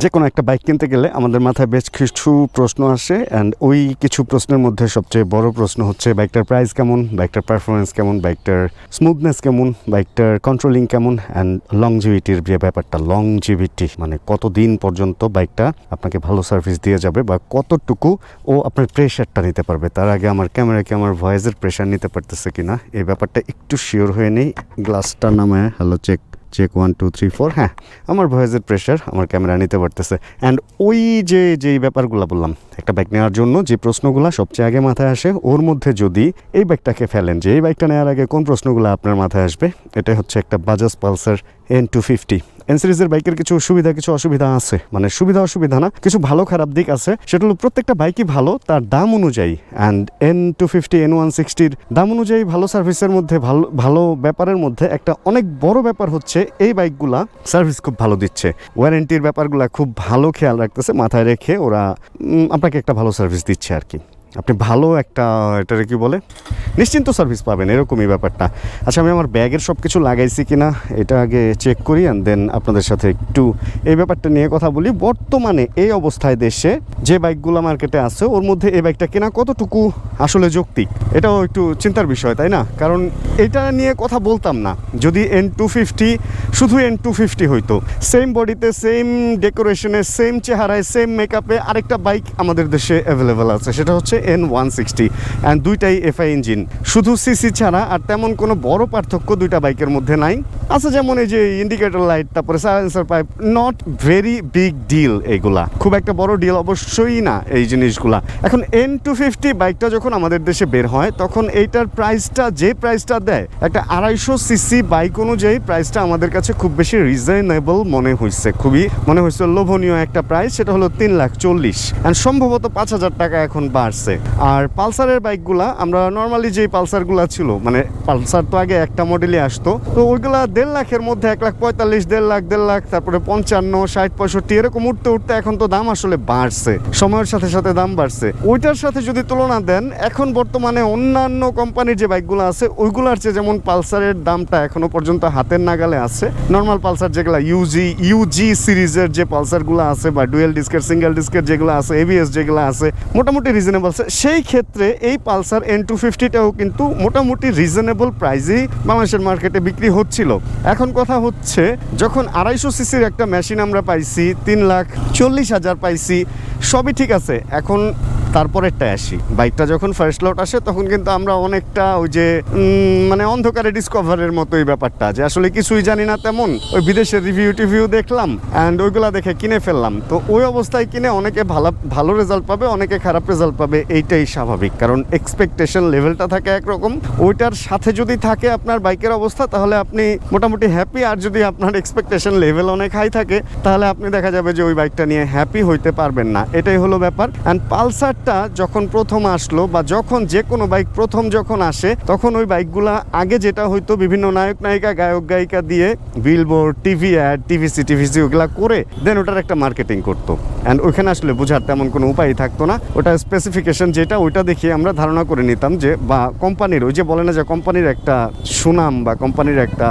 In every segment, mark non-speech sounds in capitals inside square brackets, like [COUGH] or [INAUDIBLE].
যে কোনো একটা বাইক কিনতে গেলে আমাদের মাথায় বেশ কিছু প্রশ্ন আসে অ্যান্ড ওই কিছু প্রশ্নের মধ্যে সবচেয়ে বড় প্রশ্ন হচ্ছে বাইকটার প্রাইস কেমন বাইকটার পারফরমেন্স কেমন বাইকটার স্মুথনেস কেমন বাইকটার কন্ট্রোলিং কেমন অ্যান্ড লংজিভিটির যে ব্যাপারটা লংজিভিটি মানে কতদিন পর্যন্ত বাইকটা আপনাকে ভালো সার্ভিস দিয়ে যাবে বা কতটুকু ও আপনার প্রেশারটা নিতে পারবে। তার আগে আমার ক্যামেরা কি আমার ভয়েসের প্রেশার নিতে পারতেছে কিনা, এই ব্যাপারটা একটু শিওর হয়ে নেই। গ্লাসটা নামে hello check check one two three four হ্যাঁ আমার ভয়েসের প্রেশার আমার ক্যামেরা নিতে পারতেছে। অ্যান্ড ওই যে যেই ব্যাপারগুলো বললাম, একটা ব্যাগ নেওয়ার জন্য যে প্রশ্নগুলো সবচেয়ে আগে মাথায় আসে, ওর মধ্যে যদি এই ব্যাগটাকে ফেলেন, যে এই ব্যাগটা নেওয়ার আগে কোন প্রশ্নগুলো আপনার মাথায় আসবে? এটা হচ্ছে একটা Bajaj Pulsar N two fifty N সিরিজের বাইকের কিছু সুবিধা, কিছু অসুবিধা আছে। মানে সুবিধা, অসুবিধা না, কিছু ভালো, খারাপ দিক আছে। সেটা হলো প্রত্যেকটা বাইকই ভালো, তার দাম অনুযায়ী। And N two fifty N one সিক্সটির দাম অনুযায়ী ভালো সার্ভিসের মধ্যে, ভালো ভালো ব্যাপারের মধ্যে একটা অনেক বড় ব্যাপার হচ্ছে, এই বাইকগুলা সার্ভিস খুব ভালো দিচ্ছে। ওয়ারেন্টির ব্যাপারগুলা খুব ভালো খেয়াল রাখতেছে, মাথায় রেখে ওরা আপনাকে একটা ভালো সার্ভিস দিচ্ছে আর কি। আপনি ভালো একটা, এটারে কি বলে? নিশ্চিন্ত সার্ভিস পাবেন, এরকমই ব্যাপারটা। আচ্ছা আমি আমার ব্যাগের সব কিছু লাগাইছি কি না এটা আগে চেক করি অ্যান্ড দেন আপনাদের সাথে একটু এই ব্যাপারটা নিয়ে কথা বলি। বর্তমানে এই অবস্থায় দেশে যে বাইকগুলো মার্কেটে আছে, ওর মধ্যে এই বাইকটা কেনা কতটুকু আসলে যৌক্তিক? এটাও একটু চিন্তার বিষয়, তাই না? কারণ এটা নিয়ে কথা বলতাম না। যদি এন টু ফিফটি শুধু এন টু ফিফটি হইতো। সেম বডিতে সেম ডেকোরেশনে সেম চেহারায় সেম মেকআপে আরেকটা বাইক আমাদের দেশে অ্যাভেলেবেল আছে। সেটা হচ্ছে এন ওয়ান সিক্সটি অ্যান্ড দুইটাই এফআই ইঞ্জিন শুধু সিসি ছাড়া আর তেমন কোনো বড় পার্থক্য দুইটা বাইকের মধ্যে নাই। আছে যেমন এই যে ইন্ডিকেটর লাইট তারপরে silencer pipe not very big deal এগুলা। খুব একটা বড় ডিল অবশ্যই না এই জিনিসগুলা। এখন এন টু ফিফটি বাইকটা যখন আমাদের দেশে বের হয়, তখন এইটার প্রাইসটা যে প্রাইসটা দেয়, একটা আড়াইশো সিসি বাইক অনুযায়ী প্রাইসটা আমাদের কাছে খুব বেশি রিজনেবল মনে হয়েছে খুবই মনে হয়েছে লোভনীয় একটা প্রাইস সেটা হলো তিন লাখ চল্লিশ। অ্যান্ড সম্ভবত পাঁচ হাজার টাকা এখন বাড়ছে। আর পালসারের বাইকগুলা, আমরা নর্মালি যে পালসারগুলা ছিল মানে পালসার তো আগে একটা মডেলই আসতো, তো ওইগুলা দেড় লাখের মধ্যে এক লাখ পঁয়তাল্লিশ, দেড় লাখ দেড় লাখ, তারপরে পঞ্চান্ন, ষাট, পঁয়ষট্টি, এরকম উঠতে উঠতে এখন তো দাম আসলে বাড়ছে, সময়ের সাথে সাথে দাম বাড়ছে। ওইটার সাথে যদি তুলনা দেন, এখন বর্তমানে অন্যান্য কোম্পানির যে বাইকগুলো আছে, ওইগুলার চেয়ে যেমন পালসারের দামটা এখনও পর্যন্ত হাতের নাগালে আছে নর্মাল পালসার যেগুলো ইউজি ইউজি সিরিজের যে পালসারগুলো আছে, বা ডুয়েল ডিস্কের সিঙ্গেল ডিস্কের যেগুলো আছে এবিএস যেগুলো আছে, মোটামুটি রিজনেবল সেই ক্ষেত্রে এই পালসার এন টু ফিফটিটাও কিন্তু মোটামুটি রিজনেবল প্রাইসেই বাংলাদেশের মার্কেটে বিক্রি হচ্ছিল। এখন কথা হচ্ছে, যখন আড়াইশো সিসির একটা মেশিন আমরা পাইছি, তিন লাখ চল্লিশ হাজার পাইছি সবই ঠিক আছে। এখন তারপরেরটায় আসি। বাইকটা যখন ফার্স্ট লট আসে, তখন কিন্তু আমরা অনেকটা ওই যে মানে অন্ধকারে ডিসকভারের মতো এই ব্যাপারটা যে আসলে কিছুই জানি না তেমন। ওই বিদেশের রিভিউ টিভিউ দেখলাম অ্যান্ড ওইগুলা দেখে কিনে ফেললাম। তো ওই অবস্থায় কিনে অনেকে ভালো ভালো রেজাল্ট পাবে, অনেকে খারাপ রেজাল্ট পাবে, এইটাই স্বাভাবিক। কারণ এক্সপেকটেশন লেভেলটা থাকে একরকম। ওইটার সাথে যদি থাকে আপনার বাইকের অবস্থা, তাহলে আপনি মোটামুটি হ্যাপি আর যদি আপনার এক্সপেকটেশন লেভেল অনেক হাই থাকে, তাহলে আপনি দেখা যাবে যে ওই বাইকটা নিয়ে হ্যাপি হইতে পারবেন না। এটাই হলো ব্যাপার। অ্যান্ড পালসারটা যখন প্রথম আসলো বা যখন যে কোনো বাইক প্রথম যখন আসে, তখন ওই বাইকগুলা আগে যেটা হয়তো বিভিন্ন নায়ক নায়িকা, গায়ক গায়িকা দিয়ে billboard TV ad TVC TVC ওগুলা করে দেন ওটার একটা মার্কেটিং করতো। অ্যান্ড ওইখানে আসলে বোঝার তেমন কোনো উপায় থাকতো না। ওটা স্পেসিফিকেশন যেটা, ওইটা দেখে আমরা ধারণা করে নিতাম যে বা কোম্পানির ওই যে বলে না যে কোম্পানির একটা সুনাম বা কোম্পানির একটা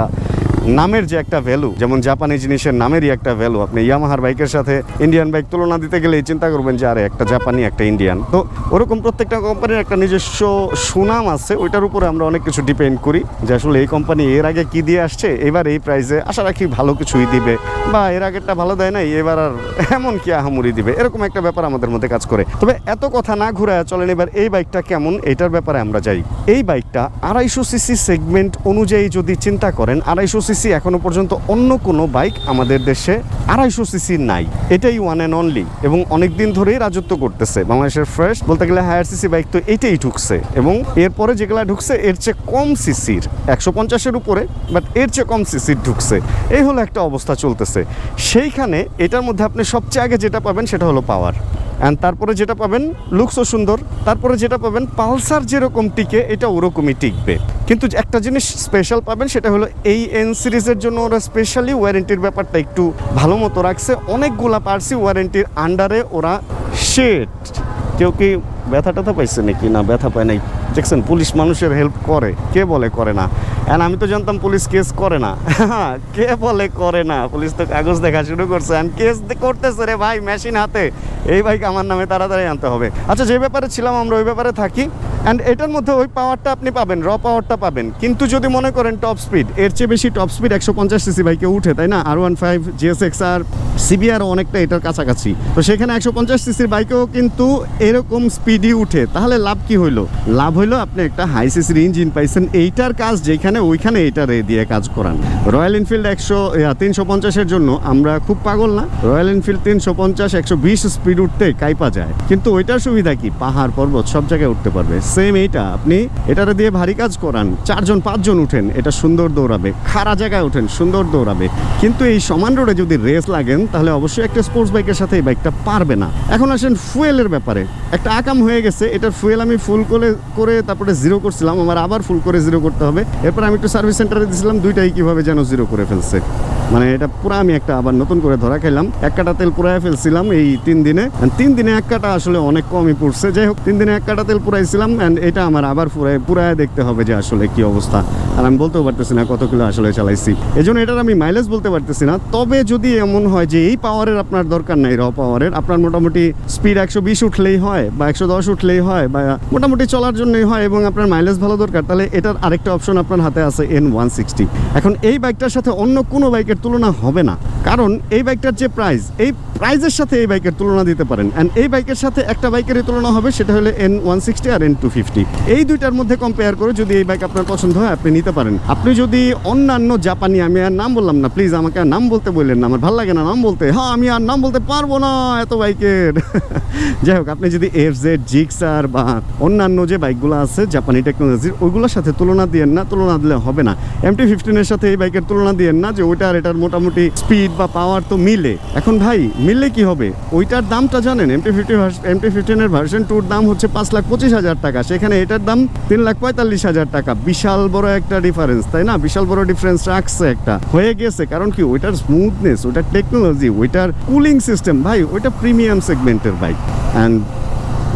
নামের যে একটা ভ্যালু যেমন জাপানি জিনিসের নামেরই একটা ভ্যালু আপনি ইয়ামাহার বাইকের সাথে ইন্ডিয়ান বাইক তুলনা দিতে গেলে চিন্তা করবেন যে, আরে, একটা জাপানি একটা ইন্ডিয়ান তো ওরকম প্রত্যেকটা কোম্পানির একটা নিজস্ব সুনাম আছে, ওইটার উপরে আমরা অনেক কিছু ডিপেন্ড করি যে, আসলে এই কোম্পানি এর আগে কি দিয়ে আসছে, এবার এই প্রাইসে আশা রাখি ভালো কিছুই দিবে, বা এর আগেরটা ভালো দেয় নাই, এবার আর এমন কি আহামুরি দিবে, এরকম একটা ব্যাপার আমাদের মধ্যে কাজ করে। তবে এত কথা না ঘুরায় চলেন এবার এই বাইকটা কেমন, এটার ব্যাপারে আমরা যাই। এই বাইকটা আড়াইশো সিসি সেগমেন্ট অনুযায়ী যদি চিন্তা করেন, আড়াইশো সিসি এখনও পর্যন্ত অন্য কোনো বাইক আমাদের দেশে আড়াইশো সিসি নাই। এটাই ওয়ান অ্যান্ড অনলি এবং অনেক দিন ধরেই রাজত্ব করতেছে। বাংলাদেশের ফ্রেশ বলতে গেলে হায়ার সিসি বাইক তো এটাই ঢুকছে এবং এরপরে যেগুলা ঢুকছে, এর চেয়ে কম সিসির, একশো পঞ্চাশের উপরে বাট এর চেয়ে কম সিসির ঢুকছে। এই হলো একটা অবস্থা চলতেছে। সেইখানে এটার মধ্যে আপনি সবচেয়ে আগে যেটা পাবেন সেটা হলো পাওয়ার অ্যান্ড তারপরে যেটা পাবেন লুকসও সুন্দর। তারপরে যেটা পাবেন, পালসার যেরকম টিকে, এটা ওরকমই টিকবে। কিন্তু একটা জিনিস স্পেশাল পাবেন, সেটা হলো এই এন সিরিজের জন্য ওরা স্পেশালি ওয়ারেন্টির ব্যাপারটা একটু ভালো মতো রাখছে। অনেকগুলা পার্সি ওয়ারেন্টির আন্ডারে ওরা শেট কেউ কি ব্যথা ট্যাথা পাইছে নাকি? না, ব্যথা পায় নাই। দেখছেন, পুলিশ মানুষের হেল্প করে। কে বলে করে না? অ্যান্ড আমি তো জানতাম পুলিশ কেস করে না। কে বলে করে না? পুলিশ তো কাগজ দেখা শুরু করছে। অ্যান্ড কেস করতেছে রে ভাই মেশিন হাতে। এই বাইক আমার নামে তাড়াতাড়ি আনতে হবে। আচ্ছা যে ব্যাপারে ছিলাম আমরা, ওই ব্যাপারে থাকি। অ্যান্ড এটার মধ্যে ওই পাওয়ারটা আপনি পাবেন র পাওয়ারটা পাবেন। কিন্তু যদি মনে করেন টপ স্পিড এর চেয়ে বেশি টপ স্পিড একশো পঞ্চাশ সিসি বাইকে উঠে, তাই না? R one five GSX R CBR অনেকটা এটার কাছাকাছি। তো সেখানে একশো পঞ্চাশ সিসির বাইকেও কিন্তু এরকম স্পিডই উঠে। তাহলে লাভ কি হইল? লাভ হইল আপনি একটা হাই সিসির ইঞ্জিন পাইছেন এইটার কাজ যেখানে ওইখানে এইটা রে দিয়ে কাজ করান। রয়্যাল এনফিল্ড একশো তিনশো পঞ্চাশের জন্য আমরা খুব পাগল না? রয়্যাল এনফিল্ড তিনশো পঞ্চাশ, একশো বিশ স্পিড উঠতে কাইপা যায়। কিন্তু ওইটার সুবিধা কি? পাহাড়, পর্বত সব জায়গায় উঠতে পারবে। সেম এইটা, আপনি এটারে দিয়ে ভারী কাজ করান, চারজন, পাঁচজন উঠেন, এটা সুন্দর দৌড়াবে, খাড়া জায়গায় উঠেন, সুন্দর দৌড়াবে। কিন্তু এই সমান রোডে যদি রেস লাগেন, তাহলে অবশ্যই একটা স্পোর্টস বাইকের সাথে এই বাইকটা পারবে না। এখন আসেন ফুয়েলের ব্যাপারে। একটা আকাম হয়ে গেছে, এটার ফুয়েল আমি ফুল করে করে তারপরে জিরো করছিলাম, আমার আবার ফুল করে জিরো করতে হবে। এরপর আমি একটু সার্ভিস সেন্টারে দিয়েছিলাম দুইটাই কীভাবে যেন জিরো করে ফেলছে। মানে এটা পুরো আমি একটা আবার নতুন করে ধরা খেলাম এক কাটা তেল পুরাই ফেলছিলাম এই তিন দিনে। তিন দিনে এক কাটা আসলে অনেক কমই পড়ছে। যাই হোক, তিন দিনে এক কাটা তেল পুরাইছিলাম অ্যান্ড এটা আমার আবার পুরাই পুরায় দেখতে হবে যে আসলে কি অবস্থা। আর আমি বলতেও পারতেছি না কত কিলো আসলে চালাইছি। এই জন্য এটার আমি মাইলেজ বলতে পারতেছি না। তবে যদি এমন হয় যে এই পাওয়ারের আপনার দরকার নাই র পাওয়ারের আপনার মোটামুটি স্পিড একশো বিশ উঠলেই হয়, বা একশো দশ উঠলেই হয়, বা মোটামুটি চলার জন্যই হয় এবং আপনার মাইলেজ ভালো দরকার, তাহলে এটার আরেকটা অপশন আপনার হাতে আছে এন ওয়ান সিক্সটি এখন এই বাইকটার সাথে অন্য কোনো বাইকের তুলনা হবে না। কারণ এই বাইকটার যে প্রাইস এই প্রাইজের সাথে এই বাইকের তুলনা দিতে পারেন। অ্যান্ড এই বাইকের সাথে একটা বাইকেরই তুলনা হবে, সেটা হলো এন ওয়ান সিক্সটি আর এন টু ফিফটি এই দুইটার মধ্যে কম্পেয়ার করে যদি এই বাইক আপনার পছন্দ হয়, আপনি নিতে পারেন। আপনি যদি অন্যান্য জাপানি, আমি আর নাম বললাম না প্লিজ আমাকে আর নাম বলতে বললেন না, আমার ভালো লাগে না নাম বলতে। হ্যাঁ আমি আর নাম বলতে পারব না এত বাইকের [LAUGHS] যাই হোক, আপনি যদি এফ জেড জিক্সার বা অন্যান্য যে বাইকগুলো আছে জাপানি টেকনোলজির ওইগুলোর সাথে তুলনা দিয়েন না, তুলনা দিলে হবে না। এমটি ফিফটিনের সাথে এই বাইকের তুলনা দিয়েন না যে ওইটার, এটার মোটামুটি স্পিড বা পাওয়ার তো মিলে। এখন ভাই মিললে কি হবে? ওইটার দামটা জানেন এমটি ফিফটি এমটি ফিফটিনের ভার্সন টুর দাম হচ্ছে পাঁচ লাখ পঁচিশ হাজার টাকা। সেখানে এটার দাম তিন লাখ পঁয়তাল্লিশ হাজার টাকা। বিশাল বড় একটা ডিফারেন্স তাই না? বিশাল বড় ডিফারেন্স রাখছে একটা। হয়ে গেছে, কারণ কি? ওইটার স্মুথনেস ওইটার টেকনোলজি ওইটার কুলিং সিস্টেম ভাই, ওইটা প্রিমিয়াম সেগমেন্টের বাইক অ্যান্ড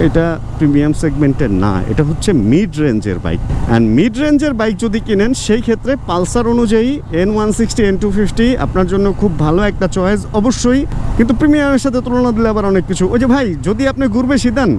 এটা প্রিমিয়াম সেগমেন্টের না, এটা হচ্ছে মিড রেঞ্জের বাইক অ্যান্ড মিড রেঞ্জের বাইক যদি কিনেন, সেই ক্ষেত্রে পালসার অনুযায়ী N one sixty N two fifty আপনার জন্য খুব ভালো একটা চয়েস অবশ্যই। কিন্তু প্রিমিয়ামের সাথে তুলনা দিলে আবার অনেক কিছু। ওই যে ভাই, যদি আপনি গুড় বেশি দেন,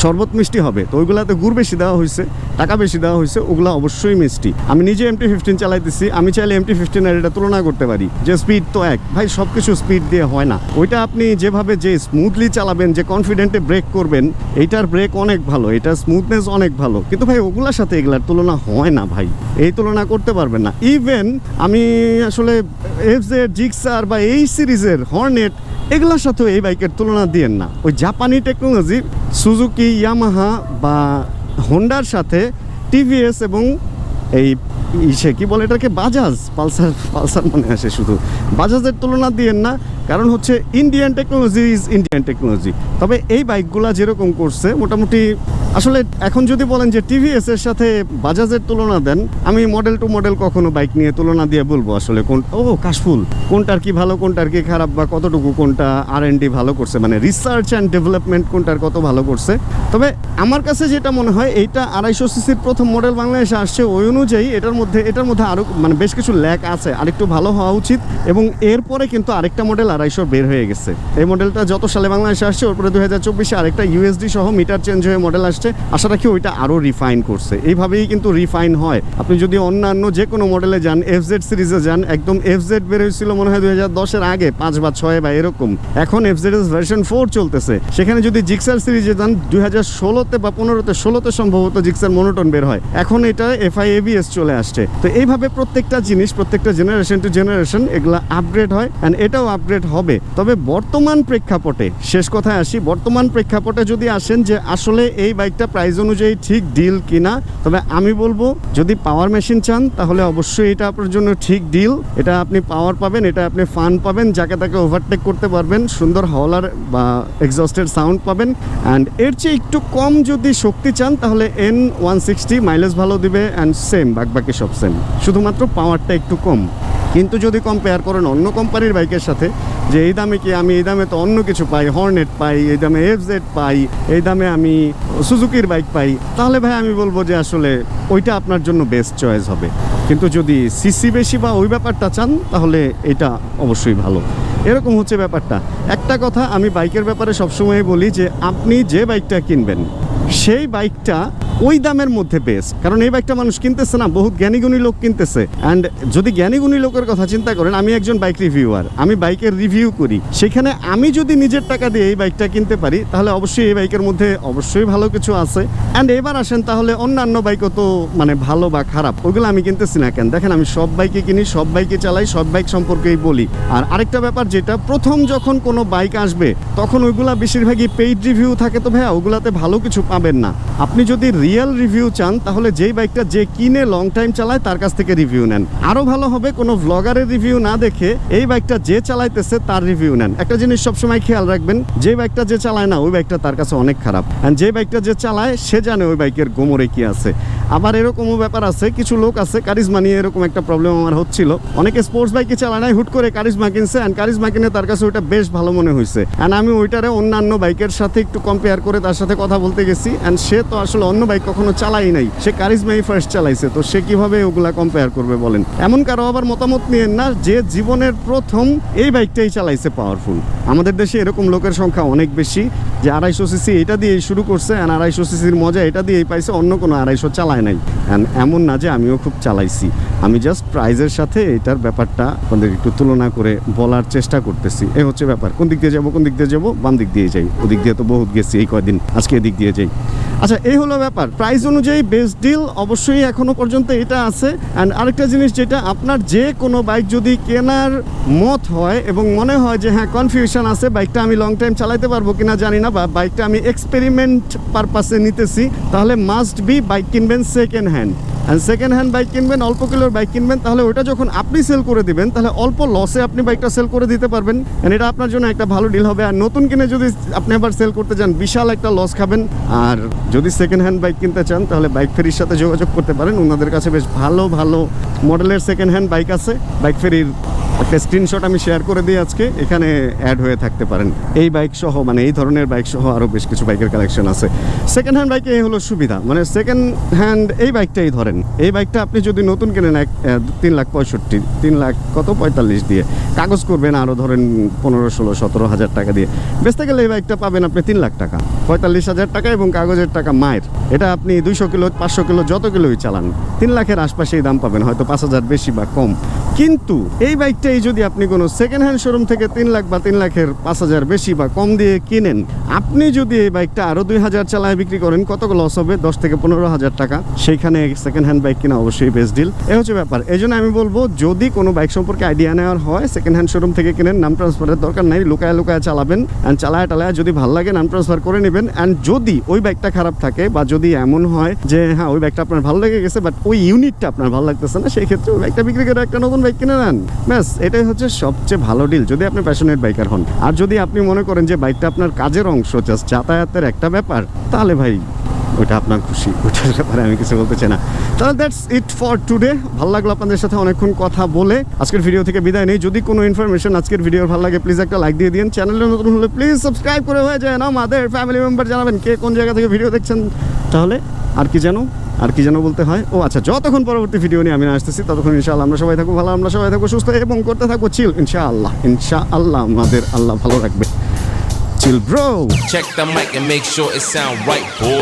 শরবত মিষ্টি হবে, তো ওইগুলাতে গুড় বেশি দেওয়া হয়েছে টাকা বেশি দেওয়া হয়েছে ওগুলো অবশ্যই মিষ্টি। আমি নিজে এমটি ফিফটিন চালাইতেছি, আমি চাইলে এমটি ফিফটিনের এটা তুলনা করতে পারি। যে স্পিড তো এক। ভাই সব কিছু স্পিড দিয়ে হয় না। ওইটা আপনি যেভাবে যে স্মুথলি চালাবেন, যে কনফিডেন্টে ব্রেক করবেন এইটার ব্রেক অনেক ভালো এটার স্মুথনেস অনেক ভালো। কিন্তু ভাই, ওগুলোর সাথে এগুলার তুলনা হয় না ভাই। এই তুলনা করতে পারবেন না। ইভেন আমি আসলে এফ জিক্সার বা এই সিরিজের হর্নেট এগুলোর সাথেও এই বাইকের তুলনা দিয়েন না। ওই জাপানি টেকনোলজি সুজুকি ইয়ামাহা বা হোন্ডার সাথে টিভিএস এবং এই ইসে কি বলে এটাকে? বাজাজ পালসার পালসার মনে আসে শুধু। বাজাজের তুলনা দিয়েন না। কারণ হচ্ছে Indian technology is Indian technology তবে এই বাইকগুলা যেরকম করছে মোটামুটি আসলে এখন যদি বলেন যে টিভিএস এর সাথে বাজাজের তুলনা দেন, আমি মডেল টু মডেল কখনো বাইক নিয়ে তুলনা দিয়ে বলব আসলে কোন ও, কাশফুল। কোনটার কি ভালো, কোনটার কি খারাপ বা কতটুকু কোনটা আর এন ডি ভালো করছে? মানে রিসার্চ অ্যান্ড ডেভেলপমেন্ট কোনটার কত ভালো করছে? তবে আমার কাছে যেটা মনে হয়, এইটা আড়াইশো সিসির প্রথম মডেল বাংলাদেশে আসছে ওই অনুযায়ী এটার মধ্যে এটার মধ্যে আরও মানে বেশ কিছু ল্যাক আছে। আরেকটু ভালো হওয়া উচিত এবং এরপরে কিন্তু আরেকটা মডেল আড়াইশো বের হয়ে গেছে। এই মডেলটা যত সালে বাংলাদেশে আসছে, ওর পরে দু হাজার চব্বিশে আরেকটা ইউএসডি সহ মিটার চেঞ্জ হয়ে মডেল আসছে। আশা রাখি ওইটা আরও রিফাইন করছে। এইভাবেই কিন্তু রিফাইন হয়। আপনি যদি অন্যান্য যে কোনো মডেলে যান এফ জেড সিরিজে যান, একদম এফ জেড বের হয়েছিল মনে হয় দুই হাজার দশের আগে, পাঁচ বা ছয় বা এরকম। এখন এফ জেড ভার্সন ফোর চলতেছে। সেখানে যদি জিক্সার সিরিজে যান, দুই হাজার ষোলোতে বা পনেরোতে, ষোলোতে সম্ভবত জিক্সার মনোটন বের হয়। এখন এটা এফ এফআই এবিএস চলে আসছে। তো এইভাবে প্রত্যেকটা জিনিস, প্রত্যেকটা জেনারেশন টু জেনারেশন এগুলা আপগ্রেড হয় অ্যান্ড এটাও আপগ্রেড হবে। তবে বর্তমান প্রেক্ষাপটে, শেষ কথায় আসি, বর্তমান প্রেক্ষাপটে যদি আসেন যে আসলে এই বাইকটা প্রাইস অনুযায়ী ঠিক ডিল কিনা, তবে আমি বলব, যদি পাওয়ার মেশিন চান, তাহলে অবশ্যই এটা আপনার জন্য ঠিক ডিল এটা আপনি পাওয়ার পাবেন, এটা আপনি ফান পাবেন, যাকে তাকে ওভারটেক করতে পারবেন, সুন্দর হলার বা এক্সস্টেড সাউন্ড পাবেন। অ্যান্ড এর চেয়ে একটু কম যদি শক্তি চান, তাহলে এন ওয়ান সিক্সটি মাইলেজ ভালো দিবে অ্যান্ড সেম বাকি সব সেম শুধুমাত্র পাওয়ারটা একটু কম। কিন্তু যদি কম্পেয়ার করেন অন্য কোম্পানির বাইকের সাথে, যে এই দামে কি আমি, এই দামে তো অন্য কিছু পাই হর্নেট পাই, এই দামে এফ জেড পাই, এই দামে আমি সুজুকির বাইক পাই, তাহলে ভাই আমি বলব যে আসলে ওইটা আপনার জন্য বেস্ট চয়েস হবে। কিন্তু যদি সিসি বেশি বা ওই ব্যাপারটা চান, তাহলে এটা অবশ্যই ভালো। এরকম হচ্ছে ব্যাপারটা। একটা কথা আমি বাইকের ব্যাপারে সবসময় বলি যে, আপনি যে বাইকটা কিনবেন, সেই বাইকটা ওই দামের মধ্যে বেস্ট কারণ এই বাইকটা মানুষ কিনতেছে না, বহুত জ্ঞানীগুণী লোক কিনতেছে। অ্যান্ড যদি জ্ঞানীগুণী লোকের কথা চিন্তা করেন, আমি একজন বাইক রিভিউয়ার আমি বাইকের রিভিউ করি। সেখানে আমি যদি নিজের টাকা দিয়ে এই বাইকটা কিনতে পারি, তাহলে অবশ্যই এই বাইকের মধ্যে অবশ্যই ভালো কিছু আছে। অ্যান্ড এবার আসেন তাহলে অন্যান্য বাইকও তো মানে ভালো বা খারাপ ওগুলো আমি কিনতেছি না কেন? দেখেন, আমি সব বাইকে কিনি, সব বাইকে চালাই, সব বাইক সম্পর্কেই বলি। আর আরেকটা ব্যাপার যেটা, প্রথম যখন কোনো বাইক আসবে, তখন ওইগুলা বেশিরভাগই পেইড রিভিউ থাকে তো ভাইয়া, ওগুলাতে ভালো কিছু পাবেন না। আপনি যদি রিয়েল রিভিউ চান, তাহলে যেই বাইকটা যে কিনে লং টাইম চালায় তার কাছ থেকে রিভিউ নেন। আরও ভালো হবে কোনো ভ্লগারের রিভিউ না দেখে এই বাইকটা যে চালাইতেছে তার রিভিউ নেন। একটা জিনিস সবসময় খেয়াল রাখবেন, যে বাইকটা যে চালায় না, ওই বাইকটা তার কাছে অনেক খারাপ। অ্যান্ড যে বাইকটা যে চালায়, সে জানে ওই বাইকের গোমরে কি আছে। আবার এরকমও ব্যাপার আছে, কিছু লোক আছে কারিজমা নিয়ে এরকম একটা প্রবলেম আমার হচ্ছিল। অনেকে স্পোর্টস বাইকে চালায় নাই হুট করে কারিজমা কিনছে অ্যান্ড কারিজমা কিনে তার কাছে ওইটা বেশ ভালো মনে হয়েছে অ্যান্ড আমি ওইটারে অন্যান্য বাইকের সাথে একটু কম্পেয়ার করে তার সাথে কথা বলতে গেছি অ্যান্ড সে তো আসলে অন্য বাইক কখনো চালাই নাই। সে কারিজমাই ফার্স্ট চালাইছে। তো সে কীভাবে ওগুলা কম্পেয়ার করবে বলেন? এমন কারও আবার মতামত নিয়েন না যে জীবনের প্রথম এই বাইকটাই চালাইছে পাওয়ারফুল আমাদের দেশে এরকম লোকের সংখ্যা অনেক বেশি যে আড়াইশো সিসি এটা দিয়েই শুরু করছে অ্যান্ড আড়াইশো সিসির মজা এটা দিয়েই পাইছে, অন্য কোনো আড়াইশো চালায় নাই। অ্যান্ড এমন না যে আমিও খুব চালাইছি। আমি জাস্ট প্রাইজের সাথে এটার ব্যাপারটা আপনাদের একটু তুলনা করে বলার চেষ্টা করতেছি। এই হচ্ছে ব্যাপার। কোন দিক দিয়ে যাব, কোন দিক দিয়ে যাব? বাম দিক দিয়ে যাই। ওদিক দিয়ে তো বহুত গেছি, এই কয়দিন। আজকে এদিক দিয়ে যাই। আচ্ছা এই হলো ব্যাপার। প্রাইস অনুযায়ী বেস্ট ডিল অবশ্যই এখনও পর্যন্ত এটা আছে। অ্যান্ড আরেকটা জিনিস যেটা, আপনার যে কোনো বাইক যদি কেনার মত হয় এবং মনে হয় যে হ্যাঁ কনফিউশন আছে বাইকটা আমি লং টাইম চালাতে পারব কিনা জানি না বা বাইকটা আমি এক্সপেরিমেন্ট পারপাসে নিতেছি, তাহলে মাস্ট বি বাইক কিনবেন second hand and second hand bike কিনবেন, অল্প কিলোর বাইক কিনবেন, তাহলে ওটা যখন আপনি সেল করে দিবেন, তাহলে অল্প লসে আপনি বাইকটা সেল করে দিতে পারবেন। অ্যান্ড এটা আপনার জন্য একটা ভালো ডিল হবে। আর নতুন কিনে যদি আপনি আবার সেল করতে চান বিশাল একটা লস খাবেন। আর যদি সেকেন্ড হ্যান্ড বাইক কিনতে চান, তাহলে বাইক ফেরির সাথে যোগাযোগ করতে পারেন। ওনাদের কাছে বেশ ভালো ভালো মডেলের সেকেন্ড হ্যান্ড বাইক আছে। বাইক ফেরির একটা স্ক্রিনশট আমি শেয়ার করে দিই আজকে, এখানে অ্যাড হয়ে থাকতে পারেন। এই বাইক সহ মানে এই ধরনের বাইক সহ আরও বেশ কিছু বাইকের কালেকশন আছে। সেকেন্ড হ্যান্ড বাইকে এই হলো সুবিধা মানে সেকেন্ড হ্যান্ড এই বাইকটাই ধরেন। এই বাইকটা আপনি যদি নতুন কেনেন এক তিন লাখ পঁয়ষট্টি, তিন লাখ কত? পঁয়তাল্লিশ দিয়ে। কাগজ করবেন আরও ধরেন পনেরো, ষোলো, সতেরো হাজার টাকা দিয়ে। বেচতে গেলে এই বাইকটা পাবেন আপনি তিন লাখ টাকা, পঁয়তাল্লিশ হাজার টাকা এবং কাগজের টাকা মায়ের। এটা আপনি দুইশো কিলো, পাঁচশো কিলো, যত কিলোই চালান, তিন লাখের আশপাশেই দাম পাবেন, হয়তো পাঁচ হাজার বেশি বা কম। কিন্তু এই বাইকটাই যদি আপনি কোনো সেকেন্ড হ্যান্ড শোরুম থেকে তিন লাখ বা তিন লাখের পাঁচ হাজার বেশি বা কম দিয়ে কিনেন, আপনি যদি এই বাইকটা আরও দুই হাজার চালায় বিক্রি করেন, কত লস হবে? দশ থেকে পনেরো হাজার টাকা। সেইখানে সেকেন্ড হ্যান্ড বাইক কিনা অবশ্যই বেস্ট ডিল এ হচ্ছে ব্যাপার। এই জন্য আমি বলব, যদি কোনো বাইক সম্পর্কে আইডিয়া নেওয়ার হয় সেকেন্ড হ্যান্ড শোরুম থেকে কিনেন, নাম ট্রান্সফারের দরকার নাই, লুকায় লুকায় চালাবেন অ্যান্ড চালায় টালায় যদি ভালো লাগে, নাম ট্রান্সফার করে নেবেন অ্যান্ড যদি ওই বাইকটা খারাপ থাকে বা যদি এমন হয় যে হ্যাঁ ওই বাইকটা আপনার ভালো লেগে গেছে বাট ওই ইউনিটটা আপনার ভালো লাগতেছে না, সেই ক্ষেত্রে ওই বাইকটা বিক্রি করে একটা নতুন বাইক কিনে নেন। ব্যাস এটাই হচ্ছে সবচেয়ে ভালো ডিল যদি আপনি প্যাশনেট বাইকার হন। আর যদি আপনি মনে করেন যে বাইকটা আপনার কাজের অংশ জাস্ট যাতায়াতের একটা ব্যাপার, তাহলে ভাই ওটা আপনার খুশি। ওটার ব্যাপারে আমি কিছু বলতে চাই না। তাহলে দ্যাটস ইট ফর টুডে ভালো লাগল আপনাদের সাথে অনেকক্ষণ কথা বলে। আজকের ভিডিও থেকে বিদায় নেই। যদি কোনো ইনফরমেশন আজকের ভিডিওর ভালো লাগে প্লিজ একটা লাইক দিয়ে দিন। চ্যানেলে নতুন হলে প্লিজ সাবস্ক্রাইব করে হয়ে যায়। না আমাদের ফ্যামিলি মেম্বার জানাবেন কে কোন জায়গা থেকে ভিডিও দেখছেন। তাহলে আর কি জানো? আর কি যেন বলতে হয়? ও আচ্ছা যতক্ষণ পরবর্তী ভিডিও নিয়ে আমি আসতেছি ততক্ষণ ইনশাআল্লাহ আমরা সবাই থাকব ভালো আমরা সবাই থাকব সুস্থ এবং করতে থাকব চিল ইনশাআল্লাহ ইনশাআল্লাহ আমাদের আল্লাহ ভালো রাখবে। Chill bro the mic and make sure it sound right, boy.